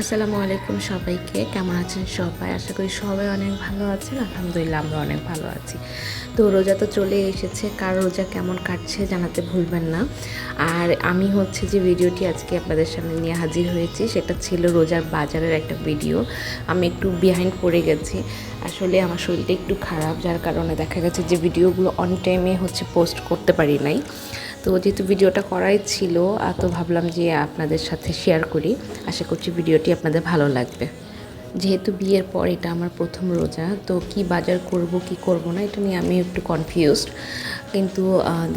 আসসালামু আলাইকুম সবাইকে। কেমন আছেন সবাই? আশা করি সবাই অনেক ভালো আছেন। আলহামদুলিল্লাহ আমরা অনেক ভালো আছি। তো রোজা তো চলে এসেছে। কার রোজা কেমন কাটছে জানাতে ভুলবেন না। আর আমি হচ্ছে যে ভিডিওটি আজকে আপনাদের সামনে নিয়ে হাজির হয়েছি, সেটা ছিল রোজার বাজারের একটা ভিডিও। আমি একটু বিহাইন্ড পড়ে গেছি। আসলে আমার শরীরটা একটু খারাপ, যার কারণে দেখা গেছে যে ভিডিওগুলো অন টাইমে হচ্ছে পোস্ট করতে পারি নাই। তো যেহেতু ভিডিওটা করাই ছিল তো ভাবলাম যে আপনাদের সাথে শেয়ার করি। আশা করছি ভিডিওটি আপনাদের ভালো লাগবে। যেহেতু বিয়ের পর এটা আমার প্রথম রোজা, তো কি বাজার করব, কি করব না, এটা নিয়ে আমি একটু কনফিউজড কিন্তু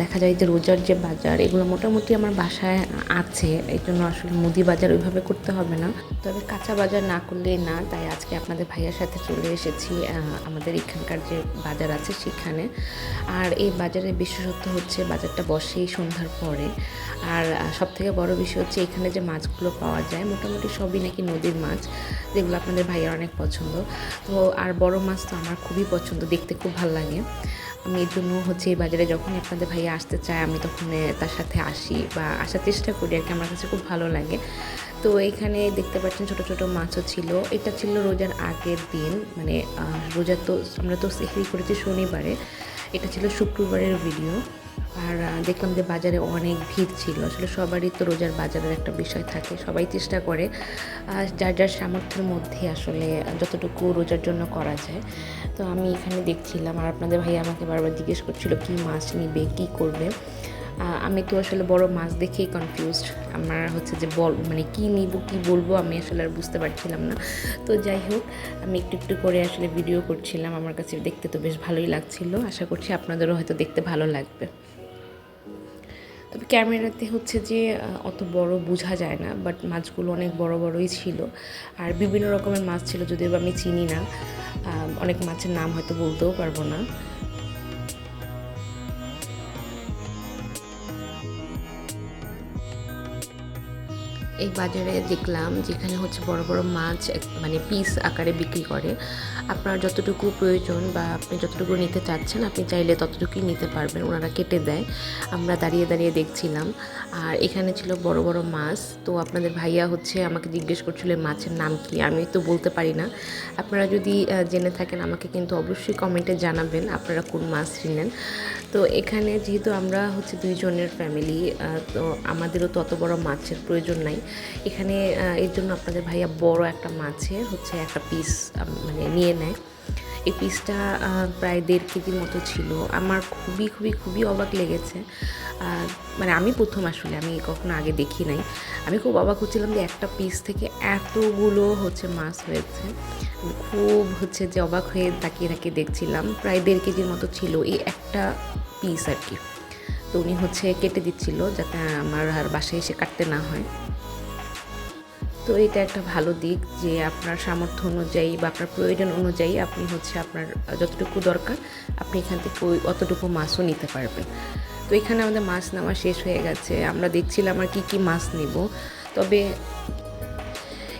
দেখা যায় যে রোজার যে বাজার, এগুলো মোটামুটি আমার বাসায় আছে এই জন্য আসলে মুদি বাজার ওইভাবে করতে হবে না। তবে কাঁচা বাজার না করলেই না, তাই আজকে আপনাদের ভাইয়ার সাথে চলে এসেছি আমাদের এখানকার যে বাজার আছে সেখানে। আর এই বাজারের বিশেষত্ব হচ্ছে, বাজারটা বসেই সন্ধ্যার পরে। আর সব থেকে বড় বিষয় হচ্ছে, এখানে যে মাছগুলো পাওয়া যায়, মোটামুটি সবই নাকি নদীর মাছ, যেগুলো আপনাদের ভাইয়ের অনেক পছন্দ। তো আর বড় মাছ তো আমার খুবই পছন্দ, দেখতে খুব ভালো লাগে। আমি এর জন্য হচ্ছে এই বাজারে যখনই আপনাদের ভাইয়া আসতে চায়, আমি তখন তার সাথে আসি বা আসার চেষ্টা করি আর কি, আমার কাছে খুব ভালো লাগে। তো এখানে দেখতে পাচ্ছেন ছোট ছোট মাছও ছিল। এটা ছিল রোজার আগের দিন মানে রোজা তো, আমরা তো সেহরি করেছি শনিবারে। এটা ছিল শুক্রবারের ভিডিও আর দেখলাম যে বাজারে অনেক ভিড় ছিল। আসলে সবারই তো রোজার বাজারের একটা বিষয় থাকে, সবাই চেষ্টা করে যার যার সামর্থ্যের মধ্যে আসলে যতটুকু রোজার জন্য করা যায়। তো আমি এখানে দেখছিলাম আর আপনাদের ভাই আমাকে বারবার জিজ্ঞেস করছিল, কী মাছ নিবে, কী করবে? আমি তো আসলে বড় মাছ দেখেই কনফিউজড আমার হচ্ছে যে বল মানে কী নিব, কী বলব আমি আসলে আর বুঝতে পারছিলাম না। তো যাই হোক, আমি একটু একটু করে আসলে ভিডিও করছিলাম। আমার কাছে দেখতে তো বেশ ভালোই লাগছিল। আশা করছি আপনাদেরও হয়তো দেখতে ভালো লাগবে। তবে ক্যামেরাতে হচ্ছে যে অত বড় বোঝা যায় না বাট মাছগুলো অনেক বড় বড়ই ছিল। আর বিভিন্ন রকমের মাছ ছিল, যদিও আমি চিনি না অনেক মাছের নাম হয়তো বলতেও পারব না। এই বাজারে দেখলাম যেখানে হচ্ছে বড় বড় মাছ মানে পিস আকারে বিক্রি করে। আপনার যতটুকু প্রয়োজন বা আপনি যতটুকু নিতে চাচ্ছেন, আপনি চাইলে ততটুকুই নিতে পারবেন, ওনারা কেটে দেয়। আমরা দাঁড়িয়ে দাঁড়িয়ে দেখছিলাম। আর এখানে ছিল বড় বড় মাছ। তো আপনাদের ভাইয়া হচ্ছে আমাকে জিজ্ঞেস করছিল মাছের নাম কি? আমি তো বলতে পারি না। আপনারা যদি জেনে থাকেন, আমাকে কিন্তু অবশ্যই কমেন্টে জানাবেন আপনারা কোন মাছ চিনেন। তো এখানে যেহেতু আমরা হচ্ছে দুইজনের ফ্যামিলি তো আমাদেরও তত বড় মাছের প্রয়োজন নাই। এখানে এর জন্য আপনাদের ভাইয়া বড় একটা মাছের হচ্ছে একটা পিস মানে নিয়ে নেয়। এই পিসটা প্রায় দেড় কেজির মতো ছিল। আমার খুবই খুবই খুবই অবাক লেগেছে। মানে আমি প্রথম আসলে, আমি কখনো আগে দেখি নাই। আমি খুব অবাক হচ্ছিলাম যে একটা পিস থেকে এতগুলো হচ্ছে মাছ হয়েছে। খুব হচ্ছে যে অবাক হয়ে তাকিয়ে তাকিয়ে দেখছিলাম। প্রায় দেড় কেজির মতো ছিল এই একটা পিস আর কি। তো উনি হচ্ছে কেটে দিচ্ছিল যাতে আমার আর বাসায় এসে কাটতে না হয়। তো এটা একটা ভালো দিক যে আপনার সামর্থ্য অনুযায়ী বা আপনার প্রয়োজন অনুযায়ী আপনি হচ্ছে আপনার, যতটুকু দরকার, আপনি এখান থেকে অতটুকু মাছও নিতে পারবেন। তো এখানে আমাদের মাছ নেওয়া শেষ হয়ে গেছে। আমরা দেখছিলাম আর কি কি মাছ নেব। তবে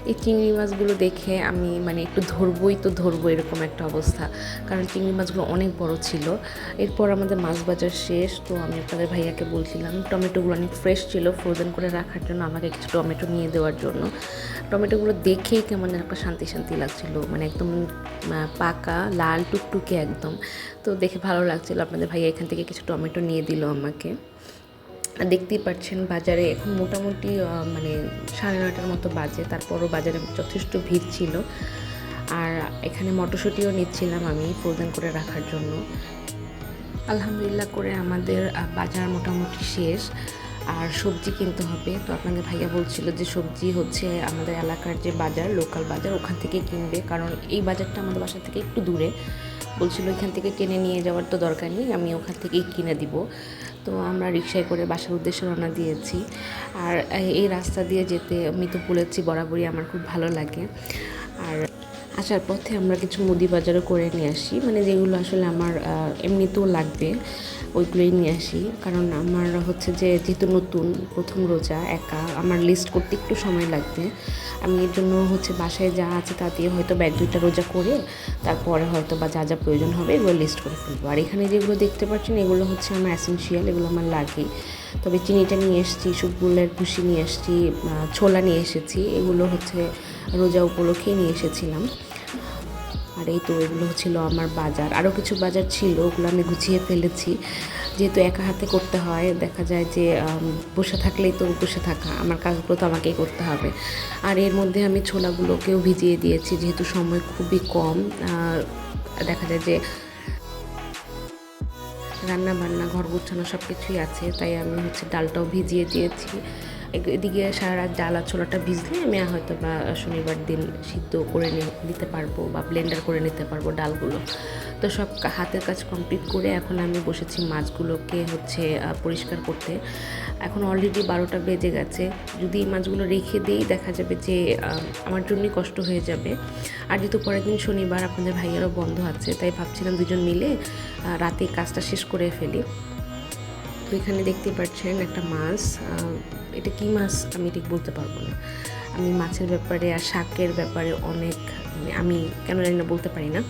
এই চিংড়ি মাছগুলো দেখে আমি মানে একটু ধরবই তো ধরবো এরকম একটা অবস্থা। কারণ চিংড়ি মাছগুলো অনেক বড় ছিল। এরপর আমাদের মাছ বাজার শেষ, তো আমি আপনাদের ভাইয়াকে বলছিলাম, টমেটোগুলো অনেক ফ্রেশ ছিল ফ্রোজেন করে রাখার জন্য আমাকে কিছু টমেটো নিয়ে দেওয়ার জন্য। টমেটোগুলো দেখেই কেমন একটা শান্তি শান্তি লাগছিল মানে একদম পাকা, লাল, টুকটুকে একদম। তো দেখে ভালো লাগছিল, আপনাদের ভাইয়া এখান থেকে কিছু টমেটো নিয়ে দিল আমাকে। দেখতেই পাচ্ছেন বাজারে এখন মোটামুটি মানে সাড়ে নটার মতো বাজে। তারপরও বাজারে যথেষ্ট ভিড় ছিল। আর এখানে মটরশুঁটিও নিচ্ছিলাম আমি ফ্রোজেন করে রাখার জন্য। আলহামদুলিল্লাহ করে আমাদের বাজার মোটামুটি শেষ। আর সবজি কিনতে হবে। তো আপনাদের ভাইয়া বলছিল যে সবজি হচ্ছে আমাদের এলাকার যে বাজার লোকাল বাজার, ওখান থেকে কিনবে। কারণ এই বাজারটা আমাদের বাসা থেকে একটু দূরে। বলছিল এখান থেকে কিনে নিয়ে যাওয়ার তো দরকার নেই, আমি ওখান থেকেই কিনে দিব। তো আমরা রিক্সায় করে বাসার উদ্দেশ্যে রওনা দিয়েছি। আর এই- রাস্তা দিয়ে যেতে আমি তো বলেছি, বরাবরই আমার খুব ভালো লাগে। আর আসার পথে আমরা কিছু মুদি বাজারও করে নিয়ে আসি। মানে যেগুলো আসলে আমার এমনিতেও লাগবে, ওইগুলোই নিয়ে আসি। কারণ আমার হচ্ছে যে যেহেতু নতুন, প্রথম রোজা, একা, আমার লিস্ট করতে একটু সময় লাগবে। আমি এর জন্য হচ্ছে বাসায় যা আছে তা দিয়ে হয়তো বা এক দুইটা রোজা করে তারপরে হয়তো বা যা যা প্রয়োজন হবে এগুলো লিস্ট করে ফেলব। আর এখানে যেগুলো দেখতে পাচ্ছেন এগুলো হচ্ছে আমার অ্যাসেন্সিয়াল এগুলো আমার লাগে তবে চিনিটা নিয়ে এসেছি শুকগুলের ভুসি নিয়ে এসেছি ছোলা নিয়ে এসেছি, এগুলো হচ্ছে রোজা উপলক্ষে নিয়ে এসেছিলাম। আর এই তো এগুলো ছিল আমার বাজার। আরও কিছু বাজার ছিল, ওগুলো আমি গুছিয়ে ফেলেছি। যেহেতু একা হাতে করতে হয়, দেখা যায় যে বসে থাকলেই তো বসে থাকা। আমার কাজগুলো তো আমাকেই করতে হবে। আর এর মধ্যে আমি ছোলাগুলোকেও ভিজিয়ে দিয়েছি, যেহেতু সময় খুবই কম। দেখা যায় যে রান্না বান্না ঘর গুছানো সব কিছুই আছে। তাই আমি হচ্ছে ডালটাও ভিজিয়ে দিয়েছি। এদিকে সারা রাত ডাল আর ছোলাটা ভিজলে আমি হয়তো বা শনিবার দিন সিদ্ধ করে নিতে পারব বা ব্লেন্ডার করে নিতে পারব ডালগুলো। তো সব হাতের কাজ কমপ্লিট করে এখন আমি বসেছি মাছগুলোকে হচ্ছে পরিষ্কার করতে। এখন অলরেডি বারোটা বেজে গেছে। যদি এই মাছগুলো রেখে দিই, দেখা যাবে যে আমার জন্যই কষ্ট হয়ে যাবে। আর যেহেতু পরের দিন শনিবার, আপনাদের ভাইয়েরও বন্ধ আছে, তাই ভাবছিলাম দুজন মিলে রাতে কাজটা শেষ করে ফেলি। তো এখানে দেখতে পাচ্ছেন একটা মাছ। এটা কি মাছ আমি ঠিক বলতে পারব না। আমি মাছের ব্যাপারে আর শাকের ব্যাপারে অনেক মানে আমি কেন জানি না বলতে পারি না।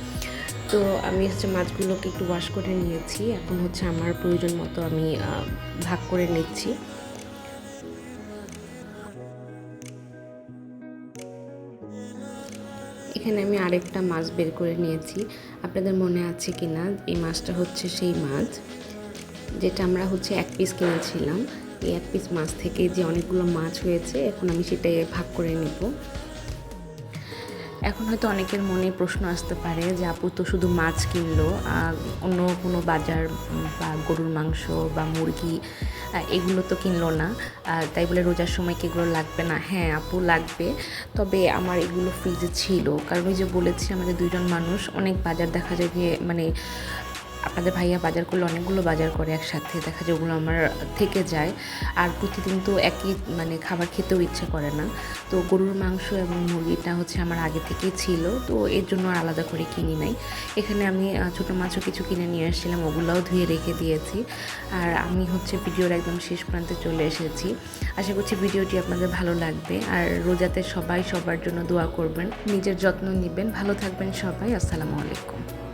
তো আমি হচ্ছে মাছগুলোকে একটু ওয়াশ করে নিয়েছি। এখন হচ্ছে আমার প্রয়োজন মতো আমি ভাগ করে নিচ্ছি। এখানে আমি আরেকটা মাছ বের করে নিয়েছি। আপনাদের মনে আছে কি না এই মাছটা হচ্ছে সেই মাছ। যেটা আমরা হচ্ছে এক পিস কিনেছিলাম। এই এক পিস মাছ থেকে যে অনেকগুলো মাছ হয়েছে, এখন আমি সেটাই ভাগ করে নেব। এখন হয়তো অনেকের মনে প্রশ্ন আসতে পারে যে, আপু তো শুধু মাছ কিনলো অন্য কোনো বাজার বা গরুর মাংস বা মুরগি এগুলো তো কিনলো না। তাই বলে রোজার সময় কি এগুলো লাগবে না? হ্যাঁ আপু, লাগবে। তবে আমার এগুলো ফ্রিজে ছিল। কারণ ওই যে বলেছি, আমাদের দুইজন মানুষ, অনেক বাজার দেখা যায় যে মানে আপনাদের ভাইয়া বাজার করলে অনেকগুলো বাজার করে একসাথে, দেখা যায় ওগুলো আমার থেকে যায়। আর প্রতিদিন তো একই মানে খাবার খেতেও ইচ্ছে করে না। তো গরুর মাংস এবং মুরগিটা হচ্ছে আমার আগে থেকেই ছিল, তো এর জন্য আলাদা করে কিনি নাই। এখানে আমি ছোটো মাছও কিছু কিনে নিয়ে আসছিলাম, ওগুলোও ধুয়ে রেখে দিয়েছি। আর আমি হচ্ছে ভিডিওর একদম শেষ প্রান্তে চলে এসেছি। আশা করছি ভিডিওটি আপনাদের ভালো লাগবে। আর রোজাতে সবাই সবার জন্য দোয়া করবেন, নিজের যত্ন নেবেন। ভালো থাকবেন সবাই, আসসালামু আলাইকুম।